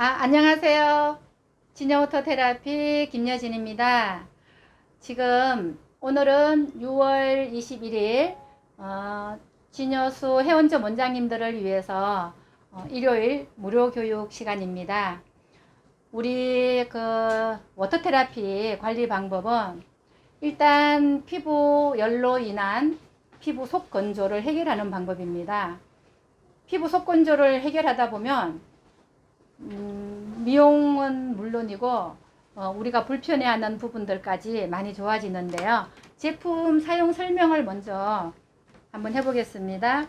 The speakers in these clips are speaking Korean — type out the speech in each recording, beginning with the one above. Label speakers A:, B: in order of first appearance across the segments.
A: 아, 안녕하세요. 진여오토 테라피 김여진입니다. 지금 오늘은 6월 21일 어, 진여수 회원점 원장님들을 위해서 어, 일요일 무료 교육 시간입니다. 우리 그 워터 테라피 관리 방법은 일단 피부 열로 인한 피부 속 건조를 해결하는 방법입니다. 피부 속 건조를 해결하다 보면 음, 미용은 물론이고 어, 우리가 불편해하는 부분들까지 많이 좋아지는데요. 제품 사용 설명을 먼저 한번 해보겠습니다.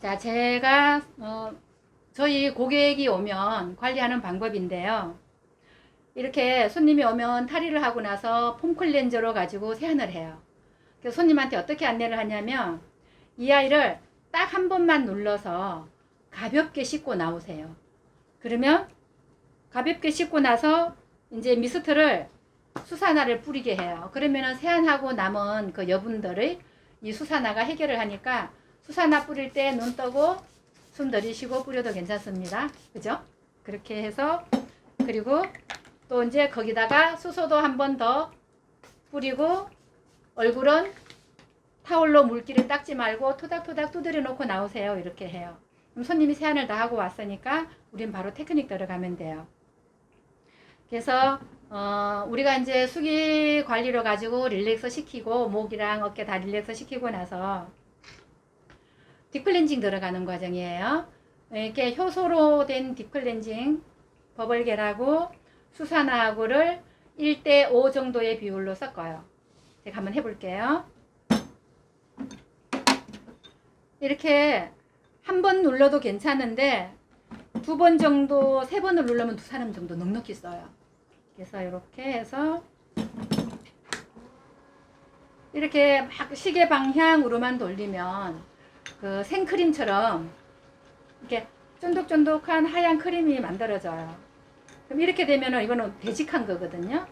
A: 자, 제가 어, 저희 고객이 오면 관리하는 방법인데요. 이렇게 손님이 오면 탈의를 하고 나서 폼 클렌저로 가지고 세안을 해요. 그래서 손님한테 어떻게 안내를 하냐면 이 아이를 딱 한 번만 눌러서 가볍게 씻고 나오세요. 그러면 가볍게 씻고 나서 이제 미스트를 수산화를 뿌리게 해요. 그러면은 세안하고 남은 그 여분들의 이 수산화가 해결을 하니까 수산화 뿌릴 때눈 뜨고 숨 들이쉬고 뿌려도 괜찮습니다. 그죠? 그렇게 해서 그리고 또 이제 거기다가 수소도 한 번 더 뿌리고 얼굴은 타올로 물기를 닦지 말고 토닥토닥 두드려 놓고 나오세요. 이렇게 해요. 그럼 손님이 세안을 다 하고 왔으니까 우린 바로 테크닉 들어가면 돼요. 그래서 어, 우리가 이제 수기 관리로 가지고 릴렉스 시키고 목이랑 어깨 다 릴렉스 시키고 나서 딥클렌징 들어가는 과정이에요. 이렇게 효소로 된 딥클렌징 버벌겔하고 수산화하고를 1대 5 정도의 비율로 섞어요. 제가 한번 해볼게요. 이렇게 한 번 눌러도 괜찮은데 두 번 정도, 세 번을 누르면 두 사람 정도 넉넉히 써요. 그래서 이렇게 해서 이렇게 막 시계 방향으로만 돌리면 그 생크림처럼 이렇게 쫀득쫀득한 하얀 크림이 만들어져요. 그럼 이렇게 되면은 이거는 되직한 거거든요.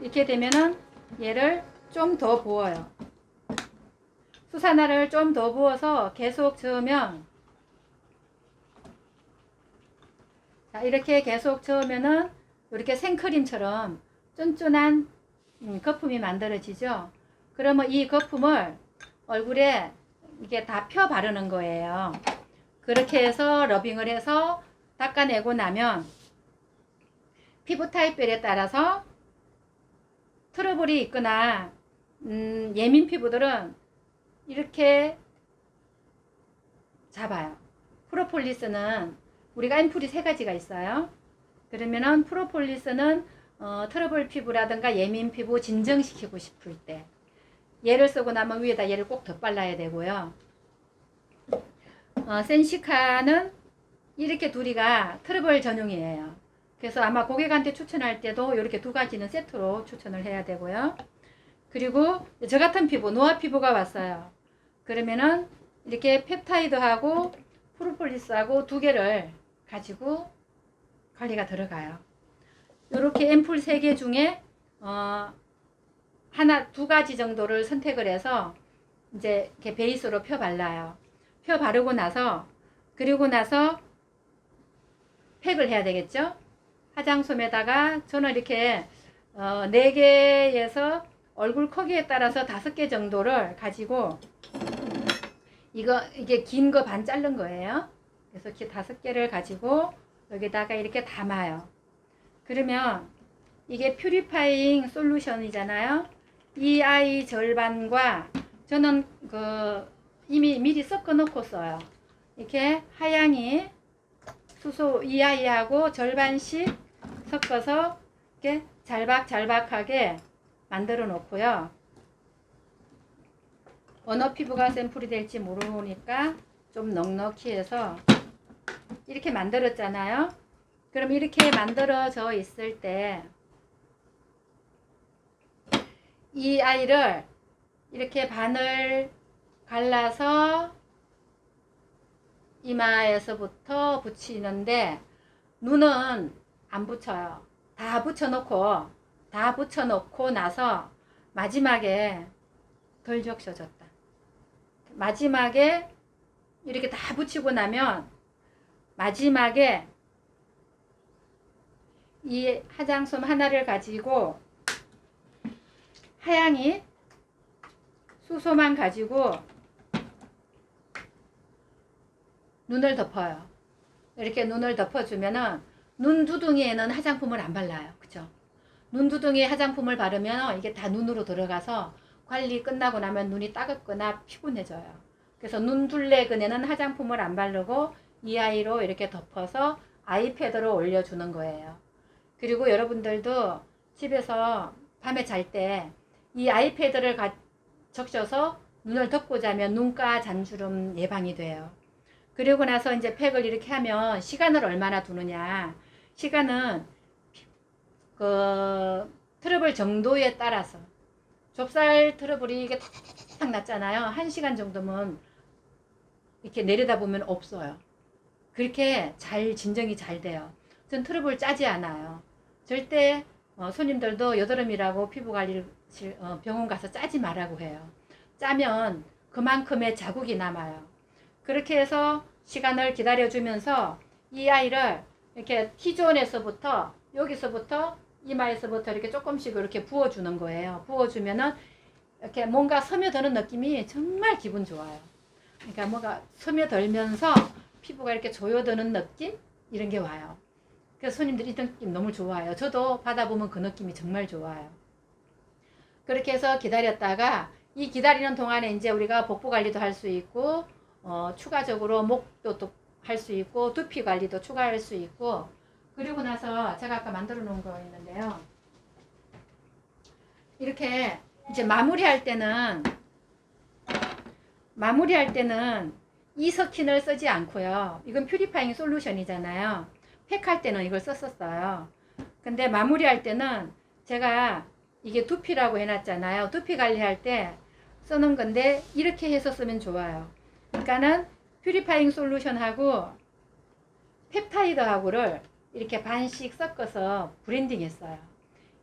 A: 이렇게 되면은 얘를 좀 더 부어요. 수산화를 좀 더 부어서 계속 저으면 자, 이렇게 계속 저으면은 이렇게 생크림처럼 쫀쫀한 음, 거품이 만들어지죠. 그러면 이 거품을 얼굴에 이게 다 펴 바르는 거예요. 그렇게 해서 러빙을 해서 닦아내고 나면 피부 타입별에 따라서 트러블이 있거나 음, 예민 피부들은 이렇게 잡아요. 프로폴리스는 우리가 앰플이 세 가지가 있어요. 그러면은 프로폴리스는 어, 트러블 피부라든가 예민 피부 진정시키고 싶을 때 얘를 쓰고 나면 위에다 얘를 꼭 덧발라야 되고요. 어, 센시카는 이렇게 둘이가 트러블 전용이에요. 그래서 아마 고객한테 추천할 때도 이렇게 두 가지는 세트로 추천을 해야 되고요. 그리고 저 같은 피부, 노화 피부가 왔어요. 그러면은 이렇게 펩타이드하고 프로폴리스하고 두 개를 가지고 관리가 들어가요. 이렇게 앰플 세개 중에 어, 하나 두 가지 정도를 선택을 해서 이제 이렇게 베이스로 펴 발라요. 펴 바르고 나서 그리고 나서 팩을 해야 되겠죠? 화장솜에다가 저는 이렇게 어, 4개에서 얼굴 크기에 따라서 5개 정도를 가지고 이거 이게 긴 거 반 자른 거예요. 그래서 이렇게 5개를 가지고 여기다가 이렇게 담아요. 그러면 이게 퓨리파잉 솔루션이잖아요. 이 아이 절반과 저는 그 이미 미리 섞어 놓고 써요. 이렇게 하양이 수소 이 아이하고 절반씩 섞어서 이렇게 잘박잘박하게 만들어 놓고요. 어느 피부가 샘플이 될지 모르니까 좀 넉넉히 해서 이렇게 만들었잖아요. 그럼 이렇게 만들어져 있을 때 이 아이를 이렇게 반을 갈라서 이마에서부터 붙이는데 눈은 안 붙여요. 다 붙여놓고 다 붙여놓고 나서 마지막에 덜 적셔졌다. 마지막에 이렇게 다 붙이고 나면 마지막에 이 화장솜 하나를 가지고 하양이 수소만 가지고 눈을 덮어요. 이렇게 눈을 덮어주면은 눈 두둥이에는 화장품을 안 발라요. 그죠? 눈 두둥이에 화장품을 바르면 이게 다 눈으로 들어가서 관리 끝나고 나면 눈이 따갑거나 피곤해져요. 그래서 눈 둘레근에는 화장품을 안 바르고 이 아이로 이렇게 덮어서 아이패드로 올려주는 거예요. 그리고 여러분들도 집에서 밤에 잘 때 이 아이패드를 가, 적셔서 눈을 덮고 자면 눈가 잔주름 예방이 돼요. 그리고 나서 이제 팩을 이렇게 하면 시간을 얼마나 두느냐. 시간은 그 트러블 정도에 따라서 좁쌀 트러블이 이게 탁탁탁탁 났잖아요. 한 시간 정도면 이렇게 내려다보면 없어요. 그렇게 잘 진정이 잘 돼요. 전 트러블 짜지 않아요. 절대 어, 손님들도 여드름이라고 피부 관리를 어, 병원 가서 짜지 말라고 해요. 짜면 그만큼의 자국이 남아요. 그렇게 해서 시간을 기다려주면서 이 아이를 이렇게 T존에서부터 여기서부터 이마에서부터 이렇게 조금씩 이렇게 부어주는 거예요. 부어주면은 이렇게 뭔가 스며드는 느낌이 정말 기분 좋아요. 그러니까 뭔가 스며들면서 피부가 이렇게 조여드는 느낌 이런 게 와요. 그래서 손님들이 이 느낌 너무 좋아요. 저도 받아보면 그 느낌이 정말 좋아요. 그렇게 해서 기다렸다가 이 기다리는 동안에 이제 우리가 복부 관리도 할 수 있고 어, 추가적으로 목도 또 할 수 있고 두피 관리도 추가할 수 있고 그리고 나서 제가 아까 만들어 놓은 거 있는데요. 이렇게 이제 마무리할 때는 마무리할 때는 이석킨을 쓰지 않고요. 이건 퓨리파잉 솔루션이잖아요. 팩할 때는 이걸 썼었어요. 근데 마무리할 때는 제가 이게 두피라고 해놨잖아요. 두피 관리할 때 쓰는 건데 이렇게 해서 쓰면 좋아요. 그러니까는 퓨리파잉 솔루션하고 펩타이드하고를 이렇게 반씩 섞어서 브랜딩 했어요.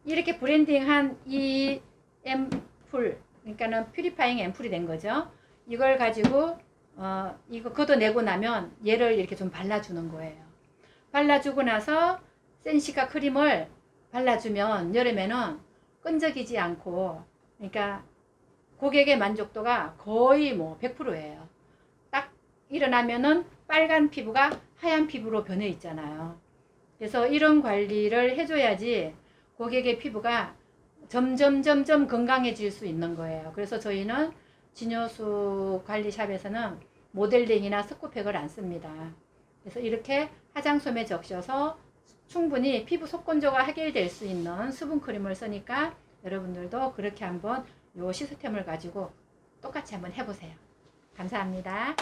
A: 이렇게 브랜딩한 이 앰플, 그러니까는 퓨리파잉 앰플이 된 거죠. 이걸 가지고 어, 이거 걷어내고 나면 얘를 이렇게 좀 발라주는 거예요. 발라주고 나서 센시카 크림을 발라주면 여름에는 끈적이지 않고 그러니까 고객의 만족도가 거의 뭐 100%예요. 딱 일어나면은 빨간 피부가 하얀 피부로 변해 있잖아요. 그래서 이런 관리를 해줘야지 고객의 피부가 점점 점점 건강해질 수 있는 거예요. 그래서 저희는 진효수 관리샵에서는 모델링이나 스쿠팩을 안 씁니다. 그래서 이렇게 화장솜에 적셔서 충분히 피부 속건조가 해결될 수 있는 수분 크림을 쓰니까 여러분들도 그렇게 한번 요 시스템을 가지고 똑같이 한번 해보세요. 감사합니다.